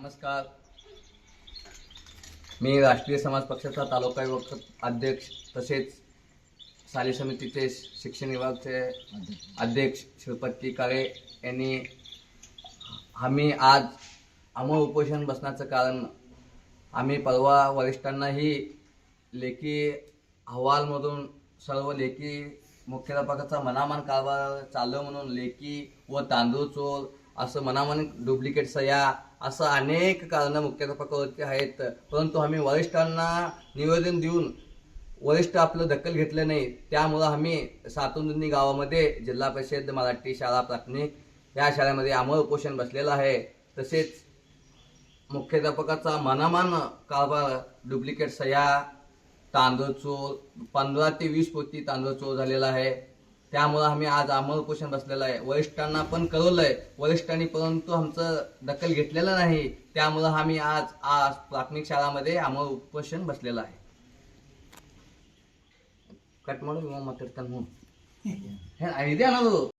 नमस्कार. मी राष्ट्रीय समाज पक्षाचा तालुका युवक अध्यक्ष तसेच शालेय समितीचे शिक्षण विभागचे अध्यक्ष श्रीपती काळे यांनी आम्ही आज अमोल उपोषण बसण्याचं कारण आम्ही परवा वरिष्ठांनाही लेखी अहवालमधून सर्व लेखी मुख्याध्यापकाचा मनामान कारभार चालू म्हणून लेखी व तांदूळ चोर असं मनामान डुप्लिकेट सह्या असं अनेक कारणं मुख्याध्यापकावरती आहेत. परंतु आम्ही वरिष्ठांना निवेदन देऊन वरिष्ठ आपलं दखल घेतलं नाही त्यामुळं आम्ही सातुंदुनी गावामध्ये जिल्हा परिषद मराठी शाळा प्राथमिक या शाळेमध्ये अमोल उपोषण बसलेलं आहे. तसेच मुख्याध्यापकाचा मनामान कारभार डुप्लिकेट सह्या तांदूळ चोर पंधरा ते वीस पोती तांदूळ चोर झालेला आहे. त्यामुळं आम्ही आज अमोल पोषण बसलेलं आहे. वरिष्ठांना पण कळवलंय. वरिष्ठांनी परंतु आमचं दखल घेतलेलं नाही. त्यामुळं आम्ही आज आज प्राथमिक शाळामध्ये अमोल उपोषण बसलेलं आहे. कट म्हणून मात्र हे idea ना हो.